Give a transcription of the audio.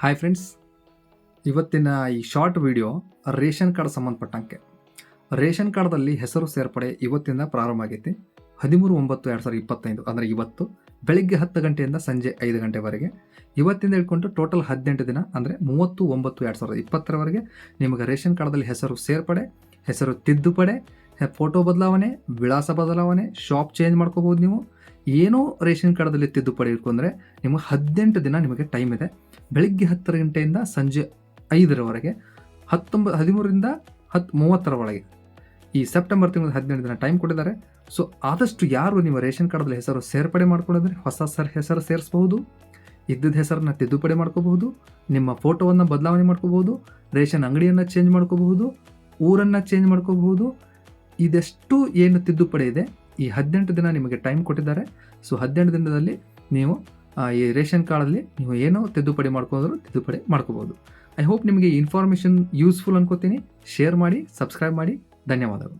Hi friends ಇವತ್ತಿನ ಈ short video ration card ಸಂಬಂಧಪಟ್ಟಂಗೆ ರೇಷನ್ ಕಾರ್ಡ್ದಲ್ಲಿ ಹೆಸರು ಸೇರ್ಪಡೆ ಇವತ್ತಿಂದ ಪ್ರಾರಂಭ ಆಗೈತಿ. ಹದಿಮೂರು ಒಂಬತ್ತು, ಎರಡು ಸಾವಿರದ ಇಪ್ಪತ್ತೈದು ಅಂದರೆ ಇವತ್ತು ಬೆಳಿಗ್ಗೆ ಹತ್ತು ಗಂಟೆಯಿಂದ ಸಂಜೆ ಐದು ಗಂಟೆವರೆಗೆ. ಇವತ್ತಿಂದ ಹೇಳ್ಕೊಂಡು ಟೋಟಲ್ ಹದಿನೆಂಟು ದಿನ ಅಂದರೆ ಮೂವತ್ತು ಒಂಬತ್ತು, ಎರಡು ಸಾವಿರದ ಇಪ್ಪತ್ತರವರೆಗೆ ನಿಮಗೆ ರೇಷನ್ ಕಾರ್ಡಲ್ಲಿ ಹೆಸರು ಸೇರ್ಪಡೆ, ಹೆಸರು ತಿದ್ದುಪಡೆ, ಫೋಟೋ ಬದಲಾವಣೆ, ವಿಳಾಸ ಬದಲಾವಣೆ ಶಾಪ್ ಚೇಂಜ್ ಮಾಡ್ಕೋಬೋದು ನೀವು. ಏನೋ ರೇಷನ್ ಕಾರ್ಡ್ದಲ್ಲಿ ತಿದ್ದುಪಡಿ ಅಂದರೆ ನಿಮಗೆ ಹದಿನೆಂಟು ದಿನ ನಿಮಗೆ ಟೈಮ್ ಇದೆ. ಬೆಳಿಗ್ಗೆ ಹತ್ತರ ಗಂಟೆಯಿಂದ ಸಂಜೆ ಐದರವರೆಗೆ, ಹತ್ತೊಂಬ, ಹದಿಮೂರರಿಂದ ಹತ್ತು ಮೂವತ್ತರ ಒಳಗೆ ಈ ಸೆಪ್ಟೆಂಬರ್ ತಿಂಗಳ ಹದಿನೆಂಟು ದಿನ ಟೈಮ್ ಕೊಟ್ಟಿದ್ದಾರೆ. ಸೊ ಆದಷ್ಟು ಯಾರು ನಿಮ್ಮ ರೇಷನ್ ಕಾರ್ಡಲ್ಲಿ ಹೆಸರು ಸೇರ್ಪಡೆ ಮಾಡ್ಕೊಳ್ಳೋದ್ರೆ ಹೊಸ ಸರ್, ಹೆಸರು ಸೇರಿಸಬಹುದು, ಇದ್ದಿದ್ದ ಹೆಸರನ್ನ ತಿದ್ದುಪಡಿ ಮಾಡ್ಕೋಬಹುದು, ನಿಮ್ಮ ಫೋಟೋವನ್ನು ಬದಲಾವಣೆ ಮಾಡ್ಕೋಬಹುದು, ರೇಷನ್ ಅಂಗಡಿಯನ್ನು ಚೇಂಜ್ ಮಾಡ್ಕೋಬಹುದು, ಊರನ್ನು ಚೇಂಜ್ ಮಾಡ್ಕೋಬಹುದು. ಇದೆಷ್ಟು ಏನು ತಿದ್ದುಪಡಿ ಇದೆ. ಈ ಹದಿನೆಂಟು ದಿನ ನಿಮಗೆ ಟೈಮ್ ಕೊಟ್ಟಿದ್ದಾರೆ. ಸೊ ಹದಿನೆಂಟು ದಿನದಲ್ಲಿ ನೀವು ಈ ರೇಷನ್ ಕಾರ್ಡಲ್ಲಿ ನೀವು ಏನೋ ತಿದ್ದುಪಡಿ ಮಾಡ್ಕೊಂಡ್ರು ತಿದ್ದುಪಡಿ ಮಾಡ್ಕೋಬೋದು. ಐ ಹೋಪ್ ನಿಮಗೆ ಇನ್ಫಾರ್ಮೇಷನ್ ಯೂಸ್ಫುಲ್ ಅನ್ಕೋತೀನಿ. ಶೇರ್ ಮಾಡಿ ಸಬ್ಸ್ಕ್ರೈಬ್ ಮಾಡಿ. ಧನ್ಯವಾದಗಳು.